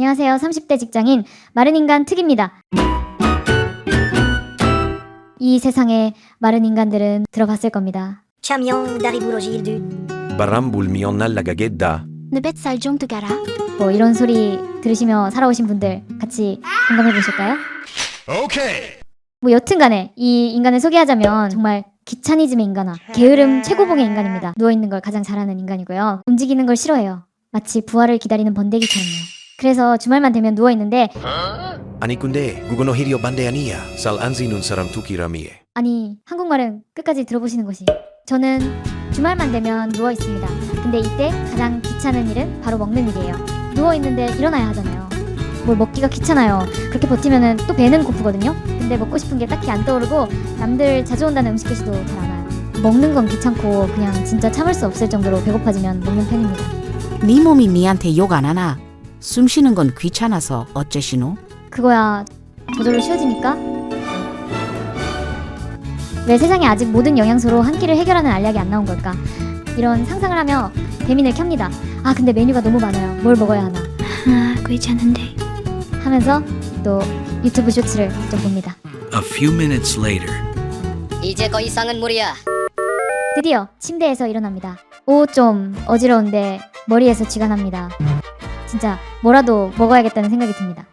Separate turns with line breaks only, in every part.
안녕하세요. 30대 직장인 마른 인간 특입니다. 이 세상에 마른 인간들은 들어봤을 겁니다.
Camion.
Nebet saljong tugara.
뭐 이런 소리 들으시며 살아오신 분들 같이 공감해 보실까요? 뭐 여튼간에 이 인간을 소개하자면 정말 귀차니즘의 인간아, 게으름 최고봉의 인간입니다. 누워 있는 걸 가장 잘하는 인간이고요. 움직이는 걸 싫어해요. 마치 부활을 기다리는 번데기처럼요. 그래서 주말만 되면 누워 있는데
Ani kunde, gugono hirio bandeania, sal anzi nun saram tukiramie.
아니 한국말은 끝까지 들어보시는 것이 저는 주말만 되면 누워 있습니다. 근데 이때 가장 귀찮은 일은 바로 먹는 일이에요. 누워 있는데 일어나야 하잖아요. 뭘 먹기가 귀찮아요. 그렇게 버티면은 또 배는 고프거든요. 근데 먹고 싶은 게 딱히 안 떠오르고 남들 자주 온다는 음식 게시도 잘 안 와요. 먹는 건 귀찮고 그냥 진짜 참을 수 없을 정도로 배고파지면 먹는 편입니다.
네 몸이 니한테 욕 안 하나? 숨 쉬는 건 귀찮아서 어째시노?
그거야. 저절로 쉬워지니까. 왜 세상에 아직 모든 영양소로 한 끼를 해결하는 알약이 안 나온 걸까? 이런 상상을 하며 배민을 켭니다. 아 근데 메뉴가 너무 많아요. 뭘 먹어야 하나?
아, 괜찮은데.
하면서 또 유튜브 쇼츠를 좀 봅니다.
A few minutes later.
이제 더 이상은 무리야.
드디어 침대에서 일어납니다. 오 좀 어지러운데 머리에서 쥐가 납니다 진짜 뭐라도 먹어야겠다는 생각이 듭니다.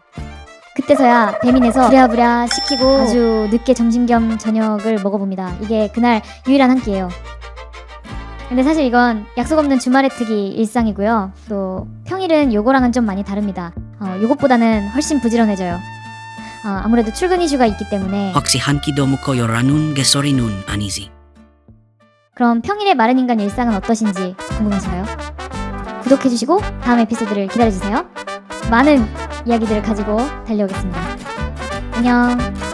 그때서야 배민에서 부랴부랴 시키고 아주 늦게 점심 겸 저녁을 먹어봅니다. 이게 그날 유일한 한 끼예요. 근데 사실 이건 약속 없는 주말의 특이 일상이고요. 또 평일은 요거랑은 좀 많이 다릅니다. 어, 요것보다는 훨씬 부지런해져요. 어, 아무래도 출근 이슈가 있기 때문에.
혹시 한 끼도 먹고 요란운 개소리는 아니지.
그럼 평일의 마른 인간 일상은 어떠신지 궁금하신가요? 구독해주시고 다음 에피소드를 기다려주세요. 많은 이야기들을 가지고 달려오겠습니다. 안녕.